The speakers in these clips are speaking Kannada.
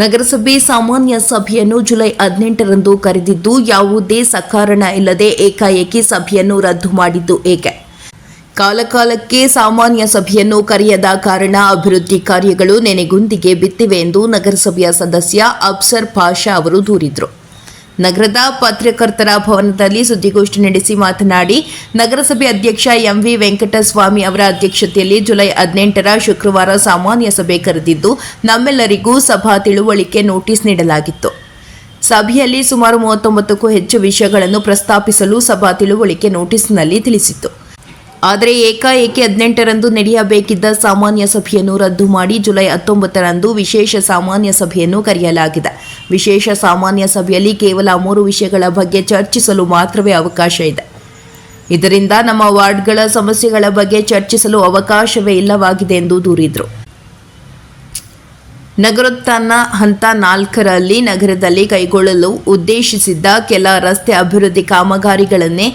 ನಗರಸಭೆ ಸಾಮಾನ್ಯ ಸಭೆಯನ್ನು ಜುಲೈ ಹದಿನೆಂಟರಂದು ಕರೆದಿದ್ದು, ಯಾವುದೇ ಸಕಾರಣ ಇಲ್ಲದೆ ಏಕಾಏಕಿ ಸಭೆಯನ್ನು ರದ್ದು ಮಾಡಿದ್ದು ಏಕೆ? ಕಾಲಕಾಲಕ್ಕೆ ಸಾಮಾನ್ಯ ಸಭೆಯನ್ನು ಕರೆಯದ ಕಾರಣ ಅಭಿವೃದ್ಧಿ ಕಾರ್ಯಗಳು ನೆನೆಗುಂದಿಗೆ ಬಿತ್ತಿವೆ ಎಂದು ನಗರಸಭೆಯ ಸದಸ್ಯ ಅಬ್ಸರ್ ಪಾಷಾ ಅವರು ದೂರಿದರು. ನಗರದ ಪತ್ರಕರ್ತರ ಭವನದಲ್ಲಿ ಸುದ್ದಿಗೋಷ್ಠಿ ನಡೆಸಿ ಮಾತನಾಡಿ, ನಗರಸಭೆ ಅಧ್ಯಕ್ಷ ಎಂವಿ ವೆಂಕಟಸ್ವಾಮಿ ಅವರ ಅಧ್ಯಕ್ಷತೆಯಲ್ಲಿ ಜುಲೈ ಹದಿನೆಂಟರ ಶುಕ್ರವಾರ ಸಾಮಾನ್ಯ ಸಭೆ ಕರೆದಿದ್ದು, ನಮ್ಮೆಲ್ಲರಿಗೂ ಸಭಾ ತಿಳುವಳಿಕೆ ನೋಟಿಸ್ ನೀಡಲಾಗಿತ್ತು. ಸಭೆಯಲ್ಲಿ ಸುಮಾರು ಮೂವತ್ತೊಂಬತ್ತಕ್ಕೂ ಹೆಚ್ಚು ವಿಷಯಗಳನ್ನು ಪ್ರಸ್ತಾಪಿಸಲು ಸಭಾ ತಿಳುವಳಿಕೆ ನೋಟಿಸ್ನಲ್ಲಿ ತಿಳಿಸಿತ್ತು. ಆದರೆ ಏಕಾಏಕಿ ಹದಿನೆಂಟರಂದು ನಡೆಯಬೇಕಿದ್ದ ಸಾಮಾನ್ಯ ಸಭೆಯನ್ನು ರದ್ದು ಮಾಡಿ ಜುಲೈ ಹತ್ತೊಂಬತ್ತರಂದು ವಿಶೇಷ ಸಾಮಾನ್ಯ ಸಭೆಯನ್ನು ಕರೆಯಲಾಗಿದೆ. ವಿಶೇಷ ಸಾಮಾನ್ಯ ಸಭೆಯಲ್ಲಿ ಕೇವಲ ಮೂರು ವಿಷಯಗಳ ಬಗ್ಗೆ ಚರ್ಚಿಸಲು ಮಾತ್ರವೇ ಅವಕಾಶ ಇದೆ. ಇದರಿಂದ ನಮ್ಮ ವಾರ್ಡ್ಗಳ ಸಮಸ್ಯೆಗಳ ಬಗ್ಗೆ ಚರ್ಚಿಸಲು ಅವಕಾಶವೇ ಇಲ್ಲವಾಗಿದೆ ಎಂದು ದೂರಿದರು. ನಗರೋತ್ಥಾನ ಹಂತ ನಾಲ್ಕರಲ್ಲಿ ನಗರದಲ್ಲಿ ಕೈಗೊಳ್ಳಲು ಉದ್ದೇಶಿಸಿದ್ದ ಕೆಲ ರಸ್ತೆ ಅಭಿವೃದ್ಧಿ ಕಾಮಗಾರಿಗಳನ್ನೇ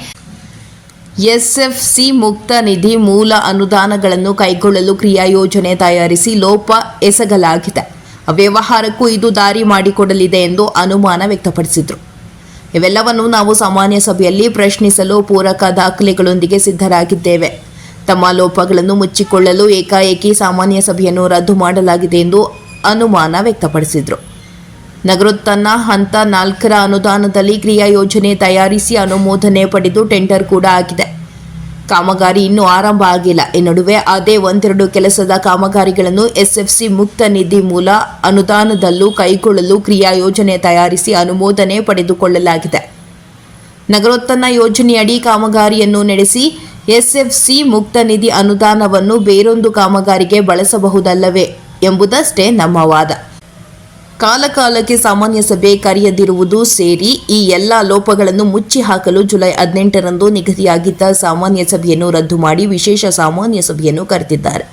ಎಸ್ಎಫ್ಸಿ ಮುಕ್ತ ನಿಧಿ ಮೂಲ ಅನುದಾನಗಳನ್ನು ಕೈಗೊಳ್ಳಲು ಕ್ರಿಯಾಯೋಜನೆ ತಯಾರಿಸಿ ಲೋಪ ಎಸಗಲಾಗಿದೆ. ಅವ್ಯವಹಾರಕ್ಕೂ ಇದು ದಾರಿ ಮಾಡಿಕೊಡಲಿದೆ ಎಂದು ಅನುಮಾನ ವ್ಯಕ್ತಪಡಿಸಿದರು. ಇವೆಲ್ಲವನ್ನು ನಾವು ಸಾಮಾನ್ಯ ಸಭೆಯಲ್ಲಿ ಪ್ರಶ್ನಿಸಲು ಪೂರಕ ದಾಖಲೆಗಳೊಂದಿಗೆ ಸಿದ್ಧರಾಗಿದ್ದೇವೆ. ತಮ್ಮ ಲೋಪಗಳನ್ನು ಮುಚ್ಚಿಕೊಳ್ಳಲು ಏಕಾಏಕಿ ಸಾಮಾನ್ಯ ಸಭೆಯನ್ನು ರದ್ದು ಮಾಡಲಾಗಿದೆ ಎಂದು ಅನುಮಾನ ವ್ಯಕ್ತಪಡಿಸಿದರು. ನಗರೋತ್ಥಾನ ಹಂತ ನಾಲ್ಕರ ಅನುದಾನದಲ್ಲಿ ಕ್ರಿಯಾ ಯೋಜನೆ ತಯಾರಿಸಿ ಅನುಮೋದನೆ ಪಡೆದು ಟೆಂಡರ್ ಕೂಡ ಆಗಿದೆ ಕಾಮಗಾರಿ ಇನ್ನೂ ಆರಂಭ ಆಗಿಲ್ಲ. ಈ ನಡುವೆ ಅದೇ ಒಂದೆರಡು ಕೆಲಸದ ಕಾಮಗಾರಿಗಳನ್ನು ಎಸ್ಎಫ್ಸಿ ಮುಕ್ತ ನಿಧಿ ಮೂಲ ಅನುದಾನದಲ್ಲೂ ಕೈಗೊಳ್ಳಲು ಕ್ರಿಯಾ ಯೋಜನೆ ತಯಾರಿಸಿ ಅನುಮೋದನೆ ಪಡೆದುಕೊಳ್ಳಲಾಗಿದೆ. ನಗರೋತ್ಥಾನ ಯೋಜನೆಯಡಿ ಕಾಮಗಾರಿಯನ್ನು ನಡೆಸಿ ಎಸ್ಎಫ್ಸಿ ಮುಕ್ತ ನಿಧಿ ಅನುದಾನವನ್ನು ಬೇರೊಂದು ಕಾಮಗಾರಿಗೆ ಬಳಸಬಹುದಲ್ಲವೇ ಎಂಬುದಷ್ಟೇ ನಮ್ಮ ವಾದ. ಕಾಲಕಾಲಕ್ಕೆ ಸಾಮಾನ್ಯ ಸಭೆ ಕರೆಯದಿರುವುದು ಸೇರಿ ಈ ಎಲ್ಲ ಲೋಪಗಳನ್ನು ಮುಚ್ಚಿ ಹಾಕಲು ಜುಲೈ ಹದಿನೆಂಟರಂದು ನಿಗದಿಯಾಗಿದ್ದ ಸಾಮಾನ್ಯ ಸಭೆಯನ್ನು ರದ್ದು ಮಾಡಿ ವಿಶೇಷ ಸಾಮಾನ್ಯ ಸಭೆಯನ್ನು ಕರೆದಿದ್ದಾರೆ.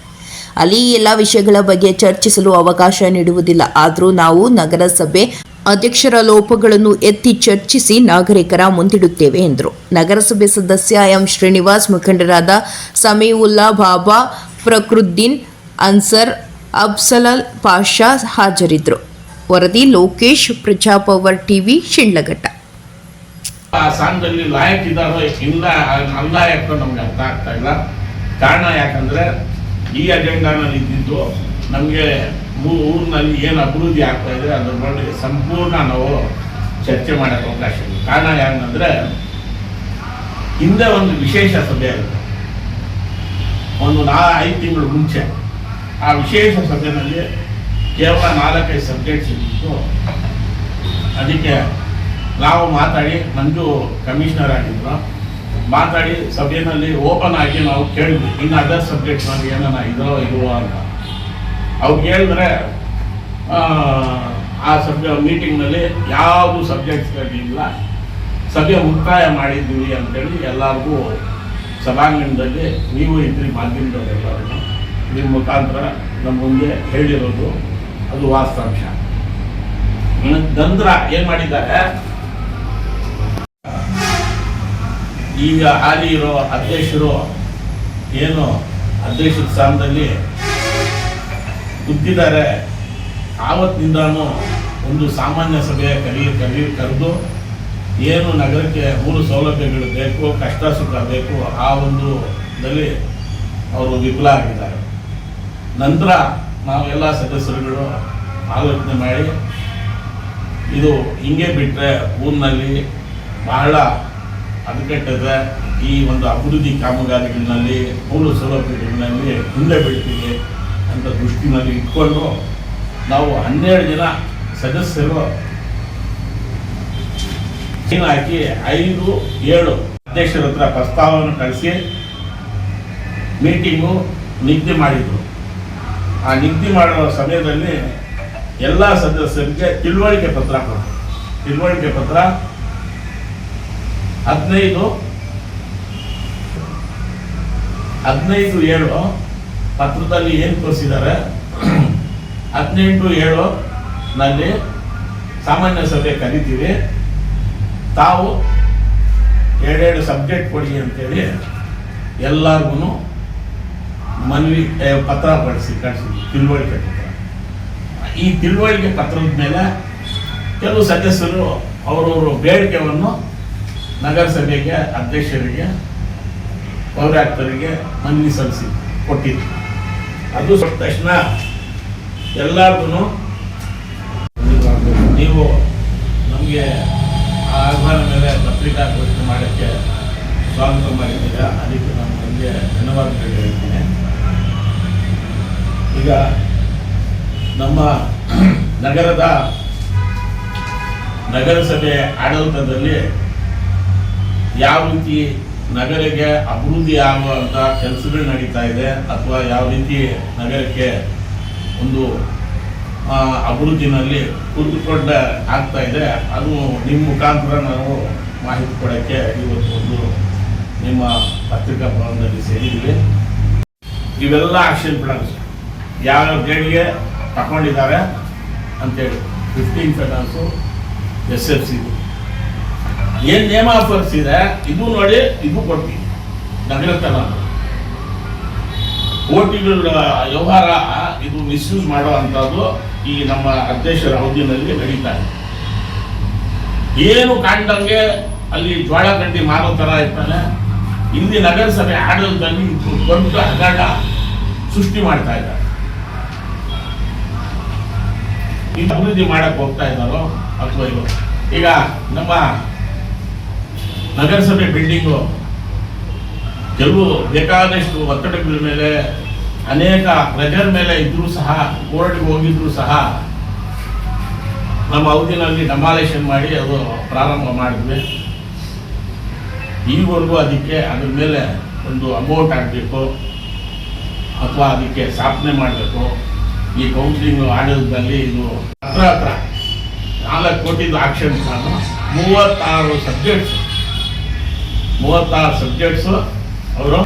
ಅಲ್ಲಿ ಎಲ್ಲ ವಿಷಯಗಳ ಬಗ್ಗೆ ಚರ್ಚಿಸಲು ಅವಕಾಶ ನೀಡುವುದಿಲ್ಲ. ಆದರೂ ನಾವು ನಗರಸಭೆ ಅಧ್ಯಕ್ಷರ ಲೋಪಗಳನ್ನು ಎತ್ತಿ ಚರ್ಚಿಸಿ ನಾಗರಿಕರ ಮುಂದಿಡುತ್ತೇವೆ ಎಂದರು. ನಗರಸಭೆ ಸದಸ್ಯ ಎಂ. ಶ್ರೀನಿವಾಸ್, ಮುಖಂಡರಾದ ಸಮೀವುಲ್ಲಾ ಬಾಬಾ, ಫಕ್ರುದ್ದೀನ್, ಅನ್ಸರ್ ಅಬ್ಸಲಲ್ ಪಾಷಾ ಹಾಜರಿದ್ದರು. ವರದಿ ಲೋಕೇಶ್ ಪ್ರಜಾಪವರ್ ಟಿವಿ ಶಿಡ್ಲಘಟ್ಟ ಆ ಸಾಂಗ್ದಲ್ಲಿ ಲಾಯಕ್ ಇದ್ದಾರೋ ಇಲ್ಲ ಅಲ್ಲ ಯಾಕೋ ನಮ್ಗೆ ಅರ್ಥ ಆಗ್ತಾ ಇಲ್ಲ. ಕಾರಣ ಯಾಕಂದ್ರೆ ಈ ಅಜೆಂಡಾನಲ್ಲಿ ಇದ್ದಿದ್ದು ನಮಗೆ ಊರಿನಲ್ಲಿ ಏನು ಅಭಿವೃದ್ಧಿ ಆಗ್ತಾ ಇದೆ ಅದ್ರ ಬಗ್ಗೆ ಸಂಪೂರ್ಣ ನಾವು ಚರ್ಚೆ ಮಾಡೋಕ್ಕೆ ಅವಕಾಶ ಇದೆ ಕಾರಣ ಯಾಕಂದ್ರೆ ಹಿಂದೆ ಒಂದು ವಿಶೇಷ ಸಭೆ ಆಗುತ್ತೆ ಒಂದು ನಾ ಐದು ತಿಂಗಳು ಮುಂಚೆ. ಆ ವಿಶೇಷ ಸಭೆಯಲ್ಲಿ ಕೇವಲ ನಾಲ್ಕೈದು ಸಬ್ಜೆಕ್ಟ್ಸ್ ಇದ್ದಿತ್ತು ಅದಕ್ಕೆ ನಾವು ಮಾತಾಡಿ, ಮಂಜು ಕಮಿಷನರ್ ಆಗಿದ್ರು. ಮಾತಾಡಿ, ಸಭೆಯಲ್ಲಿ ಓಪನ್ ಆಗಿ ನಾವು ಕೇಳಿದ್ವಿ. ಇನ್ನು ಅದರ್ ಸಬ್ಜೆಕ್ಟ್ ನಾವು ಏನನ್ನ ಇದೋ ಇಲ್ವೋ ಅಂತ. ಅವ್ರು ಹೇಳಿದ್ರೆ ಆ ಸಬ್ಜೆ ಮೀಟಿಂಗ್ನಲ್ಲಿ ಯಾವುದು ಸಬ್ಜೆಕ್ಟ್ಸ್ಗಳಿಲ್ಲ ಸಭೆ ಮುಕ್ತಾಯ ಮಾಡಿದ್ದೀವಿ ಅಂತೇಳಿ ಎಲ್ಲರಿಗೂ ಸಭಾಂಗಣದಲ್ಲಿ ನೀವು ಇದ್ರಿ ಮಾಧ್ಯಮದವರೆಲ್ಲರೂ ನಿಮ್ಮ ಮುಖಾಂತರ ನಮ್ಮ ಮುಂದೆ ಹೇಳಿರೋದು. ಅದು ವಾಸ್ತಾಂಶ ದಂದ್ರ ಏನ್ ಮಾಡಿದ್ದಾರೆ? ಈಗ ಹಾಲಿ ಇರೋ ಅಧ್ಯಕ್ಷರು ಏನು ಅಧ್ಯಕ್ಷರ ಸ್ಥಾನದಲ್ಲಿ ಕುತ್ತಿದ್ದಾರೆ ಆವತ್ತಿನಿಂದಾನು ಒಂದು ಸಾಮಾನ್ಯ ಸಭೆಯ ಕರಿ ಕರಿ, ಕರೆದು ಏನು ನಗರಕ್ಕೆ ಮೂರು ಸೌಲಭ್ಯಗಳು ಬೇಕು, ಕಷ್ಟ ಸುಖ ಬೇಕು, ಆ ಒಂದು ದಲ್ಲಿ ಅವರು ವಿಫಲ ಆಗಿದ್ದಾರೆ ನಂತರ ನಾವೆಲ್ಲ ಸದಸ್ಯರುಗಳು ಆಲೋಚನೆ ಮಾಡಿ, ಇದು ಹಿಂಗೆ ಬಿಟ್ಟರೆ ಊರಿನಲ್ಲಿ ಬಹಳ ಹದಗೆಟ್ಟದ ಈ ಒಂದು ಅಭಿವೃದ್ಧಿ ಕಾಮಗಾರಿಗಳಲ್ಲಿ, ಮೂಲ ಸೌಲಭ್ಯಗಳಲ್ಲಿ ಹಿಂದೆ ಬೀಳ್ತೀವಿ ಅಂತ ದೃಷ್ಟಿನಲ್ಲಿ ಇಟ್ಕೊಂಡು ನಾವು ಹನ್ನೆರಡು ಜನ ಸದಸ್ಯರು ಹಾಕಿ ಐದು, ಏಳು ಅಧ್ಯಕ್ಷರ ಹತ್ರ ಪ್ರಸ್ತಾವವನ್ನು ಕಳಿಸಿ, ಮೀಟಿಂಗು ನಿಗದಿ ಮಾಡಿದ್ರು. ಆ ನಿಗದಿ ಮಾಡುವ ಸಮಯದಲ್ಲಿ ಎಲ್ಲ ಸದಸ್ಯರಿಗೆ ತಿಳುವಳಿಕೆ ಪತ್ರ ಕೊಡ. ತಿಳುವಳಿಕೆ ಪತ್ರ ಹದಿನೈದು ಹದಿನೈದು ಏಳು ಪತ್ರದಲ್ಲಿ ಏನು ತೋರಿಸಿದ್ದಾರೆ? ಹದಿನೆಂಟು ಏಳು ನಲ್ಲಿ ಸಾಮಾನ್ಯ ಸಭೆ ಕರಿತೀವಿ. ತಾವು ಎರಡೆರಡು ಸಬ್ಜೆಕ್ಟ್ ಕೊಡಿ ಅಂತೇಳಿ ಎಲ್ಲರಿಗೂ ಮನವಿ ಪತ್ರ ಬಳಸಿ ಕಳಿಸಿ, ತಿಳುವಳಿಕೆ ಪತ್ರ ಈ ತಿಳುವಳಿಕೆ ಪತ್ರದ ಮೇಲೆ ಕೆಲವು ಸದಸ್ಯರು ಅವರವರ ಬೇಡಿಕೆಯನ್ನು ನಗರಸಭೆಗೆ, ಅಧ್ಯಕ್ಷರಿಗೆ, ಪೌರಾಯುಕ್ತರಿಗೆ ಮನವಿ ಸಲ್ಲಿಸಿ ಕೊಟ್ಟಿದ್ರು. ಅದು ತಕ್ಷಣ ಎಲ್ಲರಿಗೂ ನೀವು ನಮಗೆ ಆ ಆಹ್ವಾನ ಮೇಲೆ ಪತ್ರಿಕಾಗೋಷ್ಠಿ ಮಾಡೋಕ್ಕೆ ಸ್ವಾಗತ ಮಾಡಿದ್ದೀರಾ. ಅದಕ್ಕೆ ನಾನು ನಿಮಗೆ ಧನ್ಯವಾದಗಳು ಹೇಳ್ತೀನಿ. ಈಗ ನಮ್ಮ ನಗರದ ನಗರಸಭೆ ಆಡಳಿತದಲ್ಲಿ ಯಾವ ರೀತಿ ನಗರಕ್ಕೆ ಅಭಿವೃದ್ಧಿ ಆಗುವಂಥ ಕೆಲಸಗಳು ನಡೀತಾ ಇದೆ ಅಥವಾ ಯಾವ ರೀತಿ ನಗರಕ್ಕೆ ಒಂದು ಅಭಿವೃದ್ಧಿನಲ್ಲಿ ಕುಳಿತುಕೊಂಡ ಆಗ್ತಾ ಇದೆ, ಅದು ನಿಮ್ಮ ಮುಖಾಂತರ ನಾವು ಮಾಹಿತಿ ಕೊಡೋಕ್ಕೆ ಇವತ್ತು ಒಂದು ನಿಮ್ಮ ಪತ್ರಿಕಾ ಭವನದಲ್ಲಿ ಸೇರಿದ್ವಿ ಇವೆಲ್ಲ ಆಕ್ಷನ್ ಪ್ಲಾನ್ಸ್. ಯಾವ ದೇಣಿಗೆ ತಗೊಂಡಿದ್ದಾರೆ ಅಂತೇಳಿ. Fifteen finance S F C ಏನು ನೇಮ ಆಫರ್ಸ್ ಇದೆ ಇದು ನೋಡಿ, ಇದು ಕೊಡ್ತೀವಿ ನಗರತನ. ಕೋಟಿಗಳ ವ್ಯವಹಾರ ಇದು ಮಿಸ್ಯೂಸ್ ಮಾಡೋ ಅಂಥದ್ದು ಈ ನಮ್ಮ ಅಧ್ಯಕ್ಷರ ಅವಧಿನಲ್ಲಿ ನಡೀತಾ ಇದೆ. ಏನು ಕಾಣ್ದಂಗೆ ಅಲ್ಲಿ ಜ್ವಾಳ ಕಟ್ಟಿ ಮಾರೋ ಥರ ಇರ್ತಾನೆ. ಇಲ್ಲಿ ನಗರಸಭೆ ಆಡಳಿತದಲ್ಲಿ ದೊಡ್ಡ ಹಗರಣ ಸೃಷ್ಟಿ ಮಾಡ್ತಾ ಇದ್ದಾರೆ. ಇದು ಅಭಿವೃದ್ಧಿ ಮಾಡಕ್ಕೆ ಹೋಗ್ತಾ ಇದ್ದಾರೋ ಅಥವಾ ಇವರು? ಈಗ ನಮ್ಮ ನಗರಸಭೆ ಬಿಲ್ಡಿಂಗು, ಕೆಲವು ಬೇಕಾದಷ್ಟು ಒತ್ತಡಗಳ ಮೇಲೆ ಅನೇಕ ಪ್ರೆಜರ್ ಮೇಲೆ ಇದ್ರೂ ಸಹ, ಕೋರ್ಟ್ಗೆ ಹೋಗಿದ್ರು ಸಹ ನಮ್ಮ ಅವಧಿನಲ್ಲಿ ಡಮಾಲೇಷನ್ ಮಾಡಿ ಅದು ಪ್ರಾರಂಭ ಮಾಡಿದ್ವಿ. ಈವರೆಗೂ ಅದಕ್ಕೆ ಅದ್ರ ಮೇಲೆ ಒಂದು ಅಮೌಂಟ್ ಆಗಬೇಕು ಅಥವಾ ಅದಕ್ಕೆ ಸ್ಥಾಪನೆ ಮಾಡಬೇಕು. ಈ ಕೌನ್ಸಿಲಿಂಗ್ ಆಡಳಿತದಲ್ಲಿ ಇದು ಹತ್ರ ಹತ್ರ ನಾಲ್ಕು ಕೋಟಿದು ಆಕ್ಷನ್ ಪ್ಲಾನು ಮೂವತ್ತಾರು ಸಬ್ಜೆಕ್ಟ್ಸ್ ಮೂವತ್ತಾರು ಸಬ್ಜೆಕ್ಟ್ಸು ಅವರು.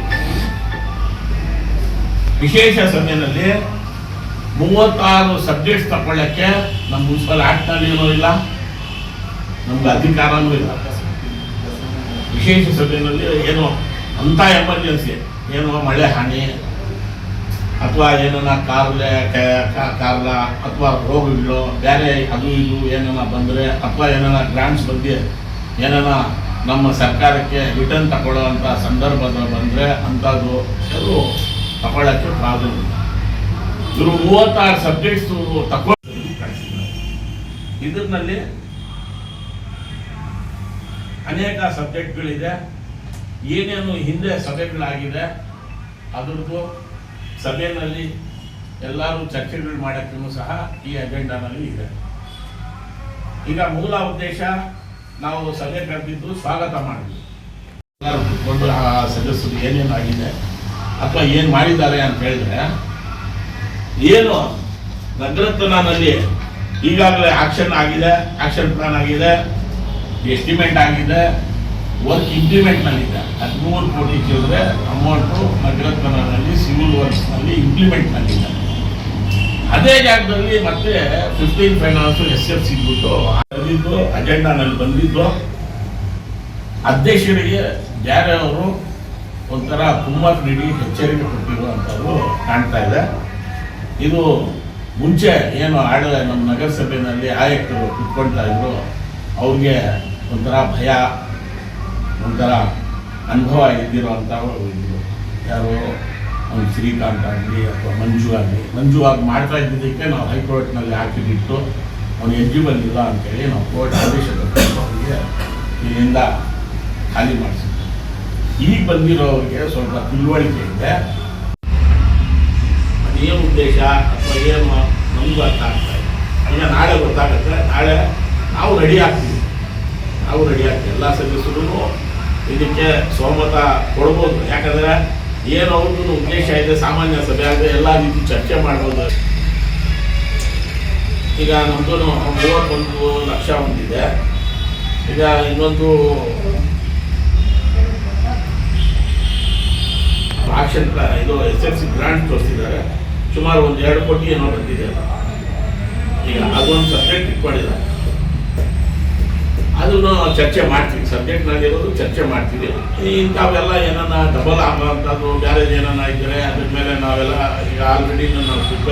ವಿಶೇಷ ಸಮಯದಲ್ಲಿ ಮೂವತ್ತಾರು ಸಬ್ಜೆಕ್ಟ್ಸ್ ತಗೊಳ್ಳಕ್ಕೆ ನಮ್ಮ ಮುನ್ಸಿಪಲ್ ಆಕ್ಟ್ನಲ್ಲಿ ಏನೂ ಇಲ್ಲ. ನಮ್ಗೆ ಅಧಿಕಾರನೂ ಇಲ್ಲ. ವಿಶೇಷ ಸಭೆಯಲ್ಲಿ ಏನು ಅಂಥ ಎಮರ್ಜೆನ್ಸಿ ಏನು ಮಳೆ ಹಾನಿ ಅಥವಾ ಏನನ್ನ ಕಾರ್ಲೆ ಕಾರ್ಲ ಅಥವಾ ರೋಗಗಳು ಬೇರೆ ಅದು ಇದು ಏನನ್ನ ಬಂದರೆ ಅಥವಾ ಏನನ್ನ ಗ್ರಾಂಟ್ಸ್ ಬಗ್ಗೆ ಏನನ್ನ ನಮ್ಮ ಸರ್ಕಾರಕ್ಕೆ ರಿಟರ್ನ್ ತಗೊಳ್ಳೋವಂಥ ಸಂದರ್ಭದಲ್ಲಿ ಬಂದರೆ ಅಂಥದ್ದು ಕೆಲವು ತಗೊಳ್ಳೋಕ್ಕೆ ಪ್ರಾಬ್ಲಮ್ ಇಲ್ಲ. ಇವರು ಮೂವತ್ತಾರು ಸಬ್ಜೆಕ್ಟ್ಸ್ ತಗೊಂಡು ಇದರಲ್ಲಿ ಅನೇಕ ಸಬ್ಜೆಕ್ಟ್ಗಳಿದೆ ಏನೇನು ಹಿಂದೆ ಸಭೆಗಳಾಗಿದೆ ಅದರದ್ದು ಸಭೆಯಲ್ಲಿ ಎಲ್ಲರೂ ಚರ್ಚೆಗಳು ಮಾಡೋಕ್ಕೂ ಸಹ ಈ ಅಜೆಂಡಾನಲ್ಲಿ ಇದೆ. ಈಗ ಮೂಲ ಉದ್ದೇಶ ನಾವು ಸಭೆ ಕರೆದಿದ್ದು ಸ್ವಾಗತ ಮಾಡಿದ್ವಿ ಎಲ್ಲರೂ ಕೂತ್ಕೊಂಡು, ಆ, ಸದಸ್ಯರು ಏನೇನು ಆಗಿದೆ ಅಥವಾ ಏನು ಮಾಡಿದ್ದಾರೆ ಅಂತ ಹೇಳಿದ್ರೆ, ಏನು ನಗರತ್ನಲ್ಲಿ ಈಗಾಗಲೇ ಆಕ್ಷನ್ ಆಗಿದೆ, ಆಕ್ಷನ್ ಪ್ಲಾನ್ ಆಗಿದೆ ಎಸ್ಟಿಮೇಟ್ ಆಗಿದೆ ವರ್ಕ್ ಇಂಪ್ಲಿಮೆಂಟ್ನಲ್ಲಿದೆ ಹದಿಮೂರು ಕೋಟಿ ಚಿಲ್ಲರೆ ಅಮೌಂಟು ನಗರತ್ನಲ್ಲಿ ಸಿವಿಲ್ ಇಂಪ್ಲಿಮೆಂಟ್ ಮಾಡಿಲ್ಲ ಅದೇ ಜಾಗದಲ್ಲಿ ಮತ್ತೆ ಫಿಫ್ಟೀನ್ ಫೈನಾನ್ಸ್ ಎಸ್ ಎಫ್ ಸಿಗ್ಬಿಟ್ಟು ಬಂದಿದ್ದು ಅಜೆಂಡಾನಲ್ಲಿ ಬಂದಿದ್ದು. ಅಧ್ಯಕ್ಷರಿಗೆ ಬೇರೆ ಅವರು ಒಂಥರ ಕುಮ್ಮಕ್ ನೀಡಿ ಎಚ್ಚರಿಕೆ ಕೊಟ್ಟಿರುವಂಥದ್ದು ಕಾಣ್ತಾ ಇದೆ. ಇದು ಮುಂಚೆ ಏನು ಆಡ ನಮ್ಮ ನಗರಸಭೆಯಲ್ಲಿ ಆಯುಕ್ತರು ಕುತ್ಕೊಳ್ತಾ ಇದ್ರು, ಅವ್ರಿಗೆ ಒಂಥರ ಭಯ, ಒಂಥರ ಅನುಭವ ಇದ್ದಿರುವಂಥವು ಇದ್ರು. ಯಾರು? ಅವ್ನು ಶ್ರೀಕಾಂತ್ ಆಗಲಿ ಅಥವಾ ಮಂಜು ಆಗಲಿ, ಮಂಜು ಆಗಿ ಮಾಡ್ತಾ ಇದ್ದಿದ್ದಕ್ಕೆ ನಾವು ಹೈಕೋರ್ಟ್ನಲ್ಲಿ ಹಾಕಿಬಿಟ್ಟು ಅವನು ಎಜ್ಜಿ ಬಂದಿಲ್ಲ ಅಂತೇಳಿ ನಾವು ಕೋರ್ಟ್ ಆದೇಶ ಅವರಿಗೆ ಇಲ್ಲಿಂದ ಖಾಲಿ ಮಾಡಿಸಿದ್ವಿ ಈಗ ಬಂದಿರೋರಿಗೆ ಸ್ವಲ್ಪ ತಿಳುವಳಿಕೆ ಇದೆ. ಏನು ಉದ್ದೇಶ ಅಥವಾ ಏನು ನಮಗೂ ಅರ್ಥ ಆಗ್ತಾ ಇದೆ ನಾಳೆ ಗೊತ್ತಾಗುತ್ತೆ. ನಾಳೆ ನಾವು ರೆಡಿ ಆಗ್ತೀವಿ. ನಾವು ರೆಡಿ ಆಗ್ತೀವಿ. ಎಲ್ಲ ಸದಸ್ಯರು ಇದಕ್ಕೆ ಸ್ವಮತ ಕೊಡ್ಬೋದು. ಯಾಕಂದರೆ ಏನು ಅವ್ರದ್ದು ಉದ್ದೇಶ ಇದೆ, ಸಾಮಾನ್ಯ ಸಭೆ ಆದರೆ ಎಲ್ಲ ರೀತಿ ಚರ್ಚೆ ಮಾಡ್ಬೋದು. ಈಗ ನಮ್ಮದು ಮೂವತ್ತೊಂದು ಲಕ್ಷ ಹೊಂದಿದೆ ಈಗ ಇನ್ನೊಂದು ಆಕ್ಷನ್, ಇದು ಎಸ್ ಎಫ್ ಸಿ ಗ್ರಾಂಟ್ ತೋರಿಸಿದ್ದಾರೆ. ಸುಮಾರು ಒಂದು ಎರಡು ಕೋಟಿ ಏನೋ ಬಂದಿದೆ. ಈಗ ಅದೊಂದು ಸಬ್ಜೆಕ್ಟ್ ಇಟ್ಕೊಂಡಿದ್ದಾರೆ. ಅದನ್ನು ಚರ್ಚೆ ಮಾಡ್ತೀವಿ. ಸಬ್ಜೆಕ್ಟ್ನಾಗಿರೋದು ಚರ್ಚೆ ಮಾಡ್ತೀವಿ. ಇಂಥವೆಲ್ಲ ಏನನ್ನ ಡಬಲ್ ಆಗೋವಂಥದ್ದು ಬ್ಯಾರೇಜ್ ಏನನ್ನ ಇದ್ದರೆ ಅದ್ರ ಮೇಲೆ ನಾವೆಲ್ಲ ಈಗ ಆಲ್ರೆಡಿ ನಾವು